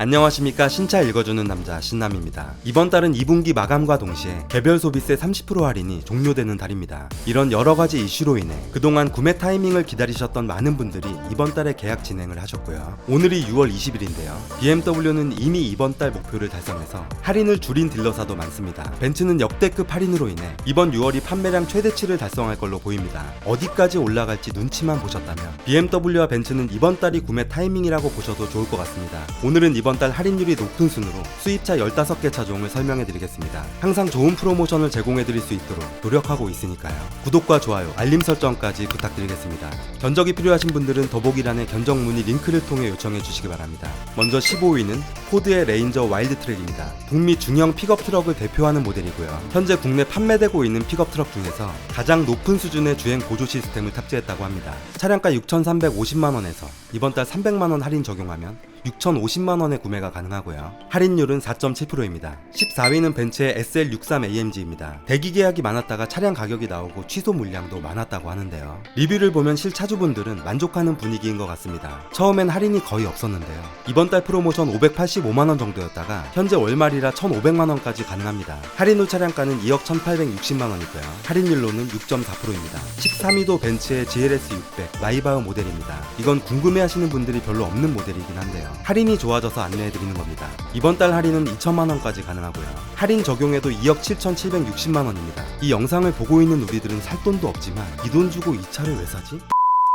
안녕하십니까 신차 읽어주는 남자 신남입니다. 이번 달은 2분기 마감과 동시에 개별 소비세 30% 할인이 종료되는 달입니다. 이런 여러 가지 이슈로 인해 그동안 구매 타이밍을 기다리셨던 많은 분들이 이번 달에 계약 진행을 하셨고요. 오늘이 6월 20일인데요. BMW는 이미 이번 달 목표를 달성해서 할인을 줄인 딜러사도 많습니다. 벤츠는 역대급 할인으로 인해 이번 6월이 판매량 최대치를 달성할 걸로 보입니다. 어디까지 올라갈지 눈치만 보셨다면 BMW와 벤츠는 이번 달이 구매 타이밍이라고 보셔도 좋을 것 같습니다. 오늘은 이번 달 할인율이 높은 순으로 수입차 15개 차종을 설명해 드리겠습니다. 항상 좋은 프로모션을 제공해 드릴 수 있도록 노력하고 있으니까요. 구독과 좋아요, 알림 설정까지 부탁드리겠습니다. 견적이 필요하신 분들은 더보기란에 견적 문의 링크를 통해 요청해 주시기 바랍니다. 먼저 15위는 포드의 레인저 와일드 트랙입니다. 북미 중형 픽업 트럭을 대표하는 모델이고요. 현재 국내 판매되고 있는 픽업 트럭 중에서 가장 높은 수준의 주행 보조 시스템을 탑재했다고 합니다. 차량가 6,350만 원에서 이번 달 300만 원 할인 적용하면 6,050만 원에 구매가 가능하고요. 할인율은 4.7%입니다. 14위는 벤츠의 SL63AMG입니다. 대기 계약이 많았다가 차량 가격이 나오고 취소 물량도 많았다고 하는데요. 리뷰를 보면 실차주분들은 만족하는 분위기인 것 같습니다. 처음엔 할인이 거의 없었는데요. 이번 달 프로모션 585만 원 정도였다가 현재 월말이라 1,500만 원까지 가능합니다. 할인 후 차량가는 2억 1,860만 원이고요. 할인율로는 6.4%입니다. 13위도 벤츠의 GLS 600 라이바흐 모델입니다. 이건 궁금해하시는 분들이 별로 없는 모델이긴 한데요. 할인이 좋아져서 안내해드리는 겁니다. 이번 달 할인은 2천만 원까지 가능하고요. 할인 적용에도 2억 7,760만 원입니다. 이 영상을 보고 있는 우리들은 살 돈도 없지만 이 돈 주고 이 차를 왜 사지?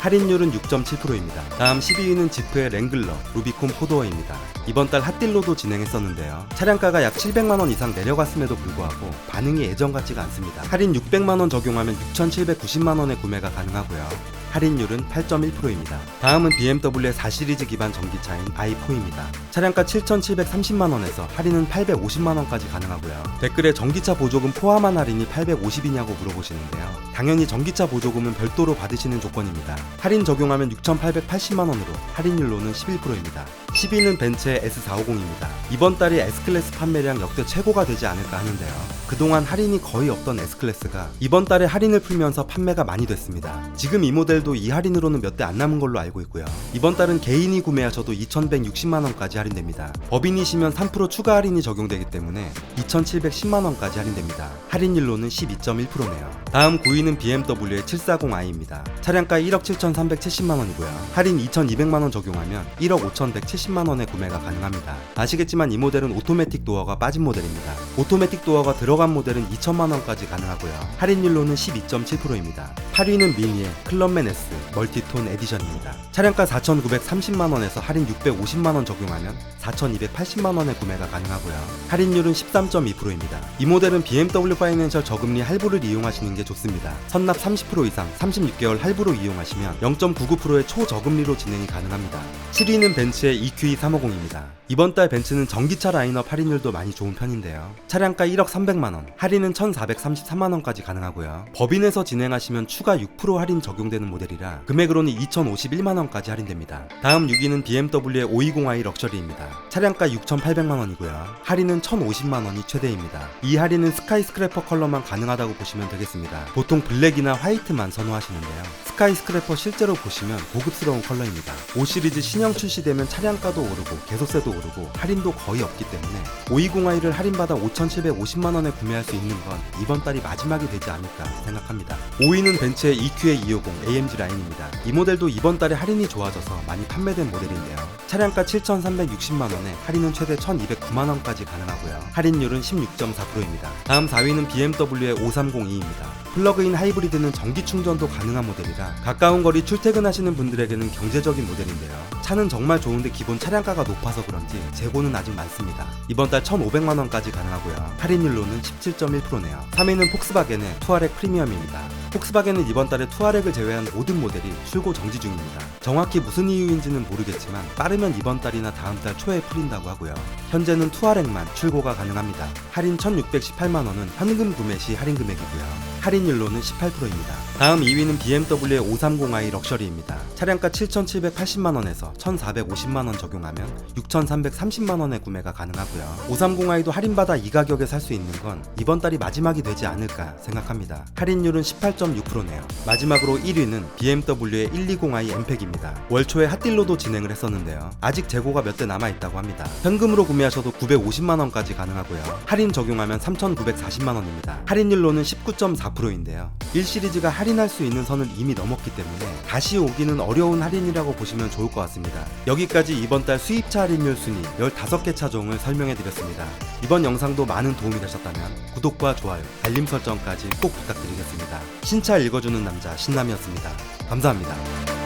할인율은 6.7%입니다. 다음 12위는 지프의 랭글러, 루비콘 포도어입니다. 이번 달 핫딜로도 진행했었는데요. 차량가가 약 700만원 이상 내려갔음에도 불구하고 반응이 예전 같지가 않습니다. 할인 600만원 적용하면 6,790만원에 구매가 가능하고요. 할인율은 8.1%입니다. 다음은 BMW의 4시리즈 기반 전기차인 i4입니다. 차량가 7,730만원에서 할인은 850만원까지 가능하고요. 댓글에 전기차 보조금 포함한 할인이 850이냐고 물어보시는데요. 당연히 전기차 보조금은 별도로 받으시는 조건입니다. 할인 적용하면 6,880만원으로 할인율로는 11%입니다. 10위는 벤츠의 S450입니다. 이번 달이 S클래스 판매량 역대 최고가 되지 않을까 하는데요. 그동안 할인이 거의 없던 S클래스가 이번 달에 할인을 풀면서 판매가 많이 됐습니다. 지금 이 모델도 이 할인으로는 몇 대 안 남은 걸로 알고 있고요. 이번 달은 개인이 구매하셔도 2,160만원까지 할인됩니다. 법인이시면 3% 추가 할인이 적용되기 때문에 2,710만원까지 할인됩니다. 할인율로는 12.1%네요. 다음 9위는 BMW의 740i입니다. 차량가 1억 7,370만원이고요. 할인 2,200만원 적용하면 1억 5,170만원 에 구매가 가능합니다. 아시겠지만 이 모델은 오토매틱 도어가 빠진 모델입니다. 오토매틱 도어가 들어간 모델은 2천만원까지 가능하고요. 할인율로는 12.7%입니다. 8위는 미니의 클럽맨 S 멀티톤 에디션입니다. 차량가 4,930만원에서 할인 650만원 적용하면 4,280만원에 구매가 가능하고요. 할인율은 13.2%입니다. 이 모델은 BMW 파이낸셜 저금리 할부를 이용하시는 게 좋습니다. 선납 30% 이상 36개월 할부로 이용하시면 0.99%의 초저금리로 진행이 가능합니다. 7위는 벤츠의 EQE 350입니다. 이번 달 벤츠는 전기차 라인업 할인율도 많이 좋은 편인데요. 차량가 1억 300만원, 할인은 1,433만원까지 가능하고요. 법인에서 진행하시면 추가 6% 할인 적용되는 모델이라 금액으로는 2,051만원까지 할인됩니다. 다음 6위는 BMW의 520i 럭셔리입니다. 차량가 6,800만원이고요. 할인은 1,050만원이 최대입니다. 이 할인은 스카이스크래퍼 컬러만 가능하다고 보시면 되겠습니다. 보통 블랙이나 화이트만 선호하시는데요. 스카이스크래퍼 실제로 보시면 고급스러운 컬러입니다. 5 시리즈 신형 출시되면 차량가도 오르고 개소세도 오르고 할인도 거의 없기 때문에 520i를 할인받아 5,750만원에 구매할 수 있는 건 이번 달이 마지막이 되지 않을까 생각합니다. 5위는 벤츠의 EQA 250 AMG 라인입니다. 이 모델도 이번 달에 할인이 좋아져서 많이 판매된 모델인데요. 차량가 7,360만원에 할인은 최대 1,209만원까지 가능하고요. 할인율은 16.4%입니다. 다음 4위는 BMW의 5302입니다. 플러그인 하이브리드는 전기 충전도 가능한 모델이라 가까운 거리 출퇴근하시는 분들에게는 경제적인 모델인데요. 차는 정말 좋은데 기본 차량가가 높아서 그런지 재고는 아직 많습니다. 이번 달 1,500만원까지 가능하고요. 할인율로는 17.1%네요. 3위는 폭스바겐의 투아렉 프리미엄입니다. 폭스바겐은 이번 달에 투아렉을 제외한 모든 모델이 출고 정지 중입니다. 정확히 무슨 이유인지는 모르겠지만 빠르면 이번 달이나 다음 달 초에 풀린다고 하고요. 현재는 투아렉만 출고가 가능합니다. 할인 1,618만 원은 현금 구매 시 할인 금액이고요. 할인율로는 18%입니다. 다음 2위는 BMW의 530i 럭셔리입니다. 차량가 7,780만 원에서 1,450만 원 적용하면 6,330만 원에 구매가 가능하고요. 530i도 할인받아 이 가격에 살 수 있는 건 이번 달이 마지막이 되지 않을까 생각합니다. 할인율은 18.6%네요. 마지막으로 1위는 BMW의 120i 엠팩입니다. 월 초에 핫딜로도 진행을 했었는데요. 아직 재고가 몇 대 남아 있다고 합니다. 현금으로 구매하셔도 950만 원까지 가능하고요. 할인 적용하면 3,940만 원입니다. 할인율로는 19.4%인데요. 1 시리즈가 할인할 수 있는 선을 이미 넘었기 때문에 다시 오기는 어려운 할인이라고 보시면 좋을 것 같습니다. 여기까지 이번 달 수입차 할인율 순위 15개 차종을 설명해 드렸습니다. 이번 영상도 많은 도움이 되셨다면 구독과 좋아요, 알림 설정까지 꼭 부탁드리겠습니다. 신차 읽어주는 남자 신남이었습니다. 감사합니다.